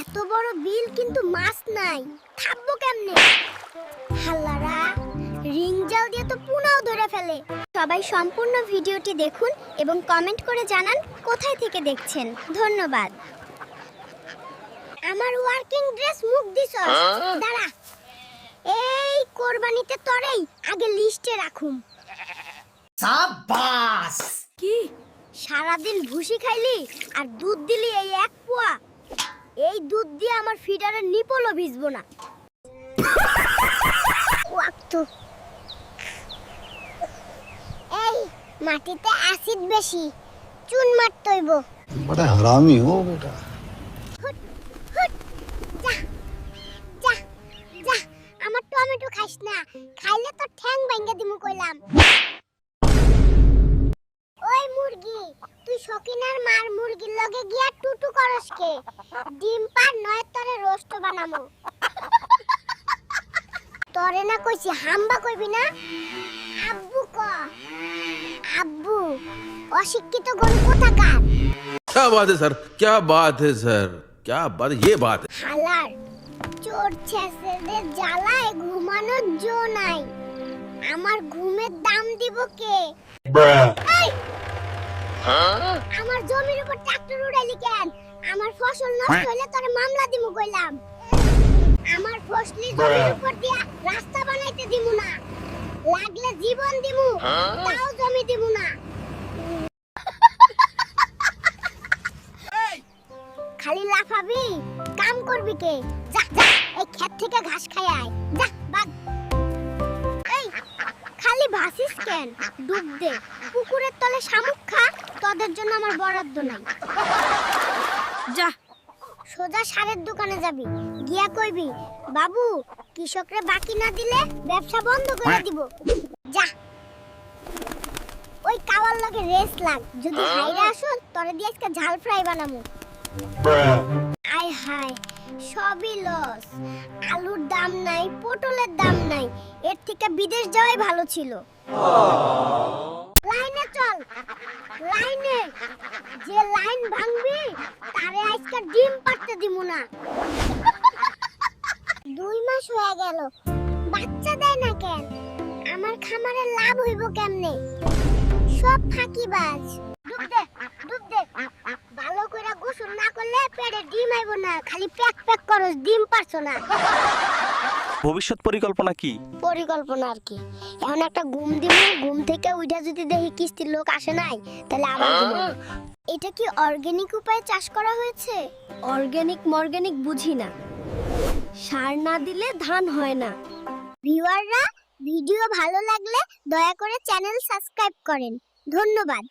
এত বড় বিল কিন্তু মাছ নাই। থাকব কেমনে? হাল্লারা রিং জাল দিয়ে তো পুনাও ধরে ফেলে। সবাই সম্পূর্ণ ভিডিওটি দেখুন এবং কমেন্ট করে জানান কোথায় থেকে দেখছেন। ধন্যবাদ। আমার ওয়ার্কিং ড্রেস মুখ দিছ দাঁড়া। এই কোরবানিতে তরেই আগে লিস্টে রাখুম। সাবাস কি? সারাদিন ভুসি খাইলি আর দুধ দিলি এই এক পোয়া? দুধ দিয়ে আমার ফিডারে নিপলও ভিজব না। এই মাটিতে অ্যাসিড বেশি। চুন মারতইব বড় হারামি ও বেটা। আমার টমেটো খাস না। খাইলে তো ঠ্যাং ভাঙ্গা দিমু কইলাম। সকিনার মার মুরগির লগে গিয়া টুটু করস কে ডিম পার নয় তরে রোস্ট বানামু তরে না কইছি হাম্বা কইবি না আব্বু ক আব্বু অশিক্ষিত গরু কোথাকার क्या बात है सर क्या बात है सर क्या बात ये बात है হালার চোর ছেসেদের জ্বালায় ঘুমানোর জো নাই আমার ঘুমের দাম দিব কে এই! আমার জমির উপর ট্রাক্টর উড়াইলি কেন? আমার ফসল নষ্ট হইলে তোরে মামলা দিমু কইলাম। আমার ফসলি জমির উপর দিয়া রাস্তা বানাইতে দিমু না। লাগলে জীবন দিমু তাও জমি দিমু না। খালি লাফাবি কাম করবি কে? যা যা এই ক্ষেত থেকে ঘাস খাই আয়। যা। কেন ডুব দে। পুকুরের তলে শামুক খা তোদের জন্য আমার বরাদ্দ নাই। যা। সোজা সারের দোকানে যাবি। গিয়া কইবি বাবু কৃষকরে বাকি না দিলে ব্যবসা বন্ধ করে দিব। যা। ওই কাওয়ার লগে রেস লাগ। যদি হাইরা আসো তরে দিয়ে আজকে ঝাল ফ্রাই বানামু। আয় হায়, সবই লস আলুর দাম নাই, পটলের দাম নাই, এর থেকে বিদেশ যাওয়াই ভালো ছিল। লাইনে চল, লাইনে। যে লাইন ভাঙবি, তারে আজকে ডিম পাড়তে দিমু না। দুই মাস হয়ে গেল, বাচ্চা দেয় না কেন? আমার খামারে লাভ হইব কেমনে? সব ফাঁকিবাজ ডুব দে ডুব দে ভালো করে গোসল না করলে পেটে ডিম আইব না খালি প্যাক প্যাক করস ডিম পারছ না। ভবিষ্যৎ পরিকল্পনা কি? পরিকল্পনা আর কি। এখন একটা ঘুম দিব ঘুম থেকে উঠে যদি দেখি কিস্তির লোক আসে নাই তাহলে আবার ঘুমাবো। এটা কি অর্গানিক উপায়ে চাষ করা হয়েছে? অর্গানিক মর্গানিক বুঝি না। সার না দিলে ধান হয় না। ভিউয়াররা ভিডিও ভালো লাগলে দয়া করে চ্যানেল সাবস্ক্রাইব করেন। ধন্যবাদ।